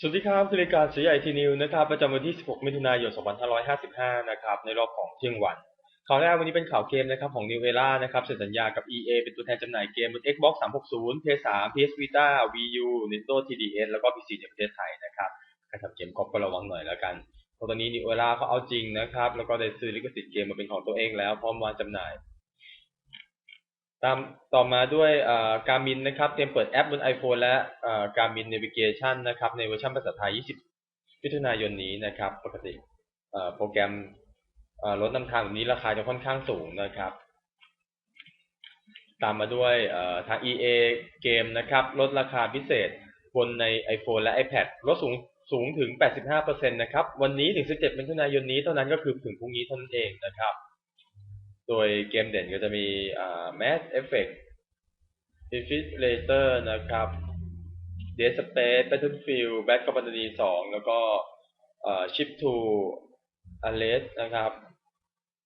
สวัสดีครับคือรายการสีใหญ่ทีนิวนะครับประจำวันที่ 16 มิถุนายน 2555 นะครับในรอบของเที่ยงวัน ข่าวแรกวันนี้เป็นข่าวเกมนะครับของ New Era นะครับเซ็นสัญญากับ EA เป็นตัวแทนจำหน่ายเกมบน Xbox 360 PS3 PS Vita Wii U Nintendo 3DS แล้วก็ PC ในประเทศไทยนะครับการทำเกมก็ระวังหน่อยแล้วกันเพราะตอนนี้ New Era เขาเอาจริงนะครับแล้วก็ได้ซื้อลิขสิทธิ์เกมมาเป็นของตัวเองแล้วพร้อมวางจำหน่าย ตามต่อมาด้วยการมินนะครับ เตรียมเปิดแอปบน iPhone และการมิน Navigation นะครับ ในเวอร์ชันภาษาไทย 20 มิถุนายนนี้นะครับ ปกติโปรแกรมรถนำทางแบบนี้ราคาจะค่อนข้างสูงนะครับ ตามมาด้วยทาง EA เกมนะครับลดราคาพิเศษบนใน iPhone และ iPad ลดสูงสูงถึง 85%นะครับ วันนี้ถึง 17 มิถุนายนนี้เท่านั้นก็คือถึงพรุ่งนี้เท่านั้นเองนะครับ โดยเกมเด่นก็จะมี Mass Effect Infillator นะครับ Dead Space Battlefield Bad Company 2 แล้วก็ Ship to Arrest นะครับ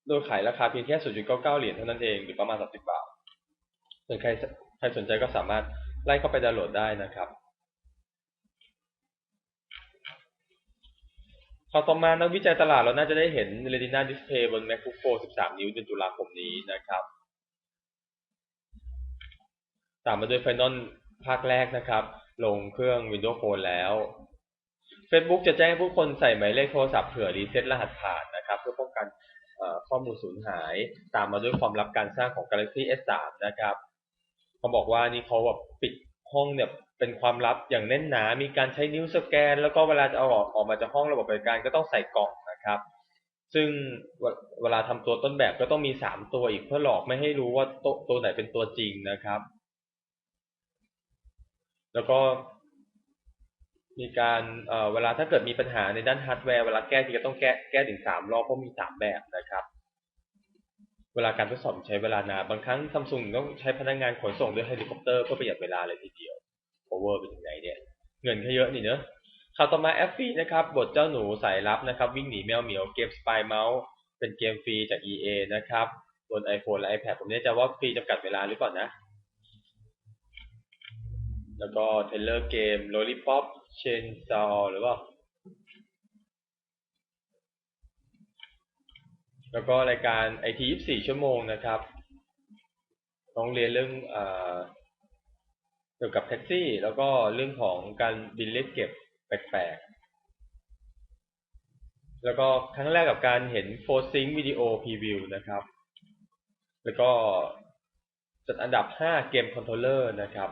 โดยขายราคาเพียงแค่ 0.99 เหรียญเท่านั้นเอง หรือประมาณ 30 บาทส่วนใครใครสนใจก็สามารถไล่เข้าไปดาวน์โหลดได้นะครับ ข่าวต่อมานักวิจัยตลาดเราน่าจะได้เห็น Retina Display บน MacBook Pro 13 นิ้วเดือนตุลาคมนี้นะครับ ตามมาด้วย Final ภาคแรกนะครับ ลงเครื่อง Windows Phone แล้ว Facebook จะแจ้งผู้คนใส่หมายเลขโทรศัพท์เผื่อรีเซ็ตรหัสผ่านนะครับ เพื่อป้องกันข้อมูลสูญหาย ตามมาด้วยความลับการสร้างของ Galaxy S3 นะครับเขาบอกว่านี่เขาแบบปิดห้องเนี่ย เป็นความลับอย่างแน่นหนา มีการใช้นิ้วสแกน แล้วก็เวลาจะเอาออกออกมาจากห้องระบบบริการก็ต้องใส่กล่องนะครับ ซึ่งเวลาทำตัวต้นแบบก็ต้องมีสามตัวอีกเพื่อหลอกไม่ให้รู้ว่าตัวตัวไหนเป็นตัวจริงนะครับ แล้วก็มีการเเวลาถ้าเกิดมีปัญหาในด้านฮาร์ดแวร์เวลาแก้ทีก็ต้องแก้แก้ถึงสามรอบเพราะมีสามแบบนะครับ เวลาการทดสอบใช้เวลานานบางครั้งซัมซุงต้องใช้พนักงงานขนส่งด้วยเฮลิคอปเตอร์เพื่อประหยัดเวลาเลยทีเดียว โอเวอร์ไปถึงไหนเนี่ย เงินแค่เยอะนี่เนอะข่าวต่อมาแอฟฟี่นะครับ บทเจ้าหนูสายลับนะครับ วิ่งหนีแมวเหมียวเกมสปายเมาส์เป็นเกมฟรีจาก EA นะครับ บน iPhone และ iPad ผมเนี่ยจะว่าฟรีจำกัดเวลาหรือเปล่านะ แล้วก็เทเลอร์เกม Lollipop Chainsaw หรือว่า แล้วก็รายการ IT 24 ชั่วโมงนะครับ ต้องเรียนเรื่องอ เกี่ยวกับแท็กซี่ แล้วก็เรื่องของการบินเรียกเก็บแปลกๆ แล้วก็ครั้งแรกกับการเห็นโฟร์ซิงวิดีโอพรีวิวนะครับ แล้วก็จัดอันดับ 5 เกมคอนโทรลเลอร์นะครับ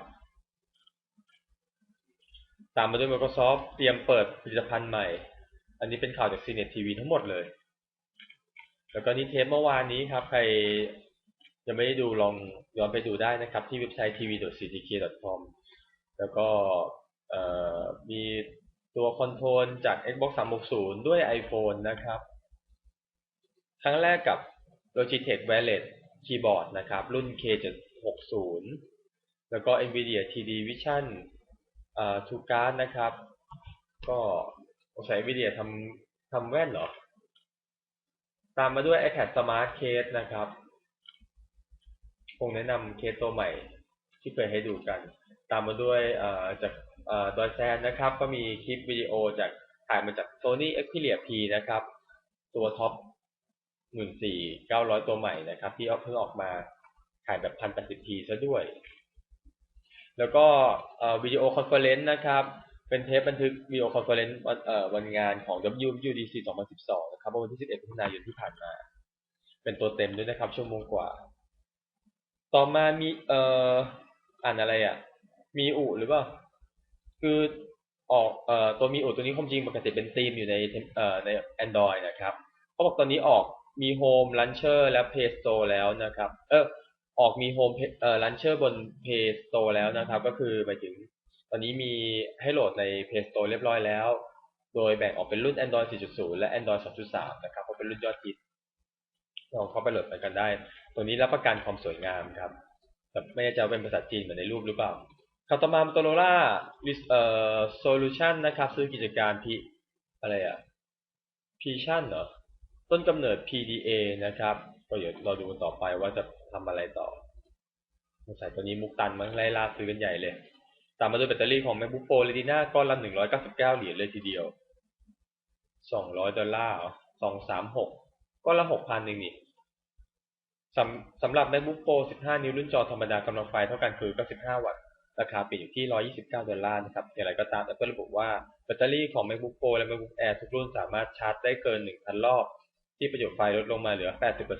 ตามมาด้วย Microsoft เตรียมเปิดผลิตภัณฑ์ใหม่ อันนี้เป็นข่าวจาก CNET TV ทั้งหมดเลย แล้วก็นี่เทปเมื่อวานนี้ครับ ใคร ยังไม่ได้ดูลองย้อนไปดูได้นะครับ ที่เว็บไซต์ tv.ctk.com แล้วก็มีตัวคอนโทรลจาก Xbox 360 ด้วย iPhone นะครับ ครั้งแรกกับ Logitech Wireless Keyboard นะครับ รุ่น K760 แล้วก็ NVIDIA TD Vision อ่า Two Card นะครับ ก็ใช้ NVIDIA ทำทำแว่นเหรอ ตามมาด้วย iPad Smart Case นะครับ คงแนะนำเคสตัวใหม่ที่เคยให้ดูกัน ตามมาด้วยจากดอยแซนนะครับ ก็มีคลิปวิดีโอจากถ่ายมาจาก Sony Xperia P นะครับ ตัวท็อป14,900ตัวใหม่นะครับ ที่เพิ่งออกมาถ่ายแบบ 1080p ซะด้วย แล้วก็วิดีโอคอนเฟอเรนซ์นะครับ เป็นเทปบันทึกวิดีโอคอนเฟอเรนซ์วันงานของ WWDC 2012 นะครับวันที่ 11มิถุนายนที่ผ่านมา เป็นตัวเต็มด้วยนะครับ ชั่วโมงกว่า ต่อมามีเอ่ออ่านอะไรอะ มีอุหรือเปล่า คือออกเอ่อตัวมีอุตัวนี้ความจริงปกติเป็นธีมอยู่ในเอ่อใน Android นะครับเขาบอกตอนนี้ออกมี Home Launcher และ Play Store แล้วนะครับ เออออกมี Home เอ่อ Launcher บน Play Store แล้วนะครับ ก็คือหมายถึงตอนนี้มีให้โหลดใน Play Store เรียบร้อยแล้ว โดยแบ่งออกเป็นรุ่น Android 4.0 และ Android 2.3 นะครับเพราะเป็นรุ่นยอดฮิตลองเข้าไปโหลดกันได้ ตัวนี้รับประกันความสวยงามครับ แต่ไม่แน่ใจเป็นภาษาจีนเหมือนในรูปหรือเปล่าข่าตมาโตโรล่าเอ่อโซลูชันนะครับ ซื้อกิจการพีอะไรอะพีชั่นเหรอ ต้นกำเนิด PDA นะครับก็เดี๋ยวเราดูกันต่อไปว่าจะทำอะไรต่อสงสัยตัวนี้มุกตันมั้งไล่ล่าซื้อกันใหญ่เลย ตามมาด้วยแบตเตอรี่ของ MacBook Pro Retina ก้อนละ199 เหรียญเลยทีเดียว 200 ดอลลาร์236ก้อนละ6,000เองนี่ สำสำหรับ MacBook Pro 15 นิ้วรุ่นจอธรรมดากำลังไฟเท่ากันคือ 95 วัตต์ ราคาปิดอยู่ที่ 129 ดอลลาร์นะครับ อย่างไรก็ตาม Apple ระบุว่าแบตเตอรี่ของ MacBook Pro และ MacBook Air ทุกรุ่นสามารถชาร์จได้เกิน 1,000 รอบ ที่ประโยชน์ไฟลดลงมาเหลือ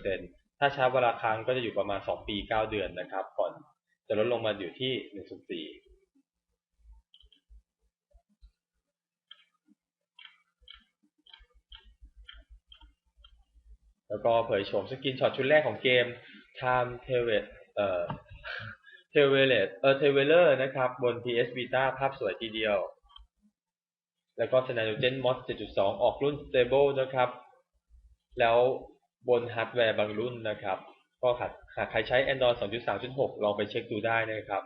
80%ถ้าชาร์จเวลาค้างก็จะอยู่ประมาณ 2 ปี 9 เดือนนะครับ ก่อนจะลดลงมาอยู่ที่ 1.4 แล้วก็เผยโฉมสกินช็อตชุดแรกของเกม Time t a v e เอ่อ t a v e l e เอ่อ t a v e l e r นะครับ บน PS Vita ภาพสวยทีเดียว แล้วก็ Cyanogen Mod 7.2 ออกรุ่น Stable นะครับ แล้วบนฮาร์ดแวร์บางรุ่นนะครับ ก็หากหากใครใช้ Android 2.3.6 ลองไปเช็คดูได้นะครับ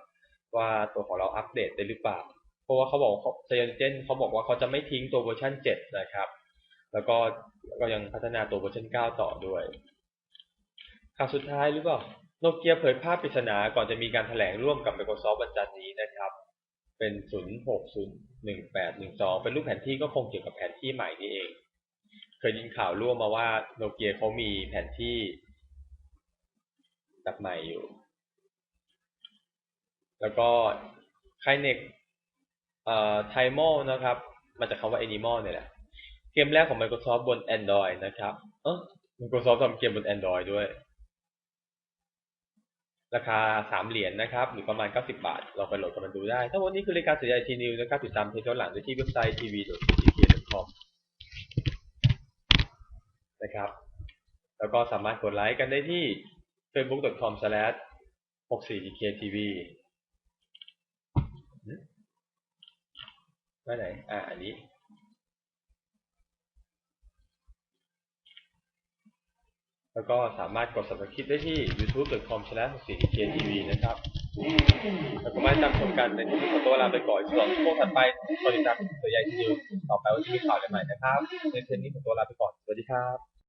ว่าตัวของเราอัปเดตได้หรือเปล่า เพราะว่าเขาบอก Cyanogen เขาบอกว่าเขาจะไม่ทิ้งตัวเวอร์ชัน7 นะครับ แล้วก็ก็ยังพัฒนาตัวเวอร์ชัน9 ต่อด้วยข่าวสุดท้ายหรือเปล่าโนเกียเผยภาพปริศนาก่อนจะมีการแถลงร่วมกับ Microsoft วันจันทร์นี้นะครับ เป็น 061812 เป็นรูปแผนที่ก็คงเกี่ยวกับแผนที่ใหม่นี่เอง เคยยินข่าวร่วมมาว่าโนเกียเขามีแผนที่แบบใหม่อยู่ แล้วก็ไคเน็กเอ่อไทโมนะครับ มาจากคำว่า Animal เนี่ยแหละ เกมแรกของ Microsoft บน Android นะครับ เออ Microsoft ทำเกมบน Android ด้วย ราคา 3 เหรียญนะครับ หรือประมาณ 90 บาทลองไปโหลดกันมาดูได้ ถ้าวันนี้คือรายการสื่อไอทีนิวนะครับ ติดตามเพจย้อนหลังได้ที่เว็บไซต์ tv.tk.com นะครับ แล้วก็สามารถกดไลค์กันได้ที่ facebook.com/64dktv ไม่ไหน อ่า อันนี้ แล้วก็สามารถกดสับสคริปได้ที่ youtube.com/64dktv นะครับ แล้วก็มาจำชมกันในที่นี้ขอตัวลาไปก่อนสองชั่วโมงถัดไปกดติดตามตัวใหญ่ที่นิวต่อไปว่าจะมีข่าวอะไรใหม่นะครับ ในเทปนี้ขอตัวลาไปก่อน สวัสดีครับ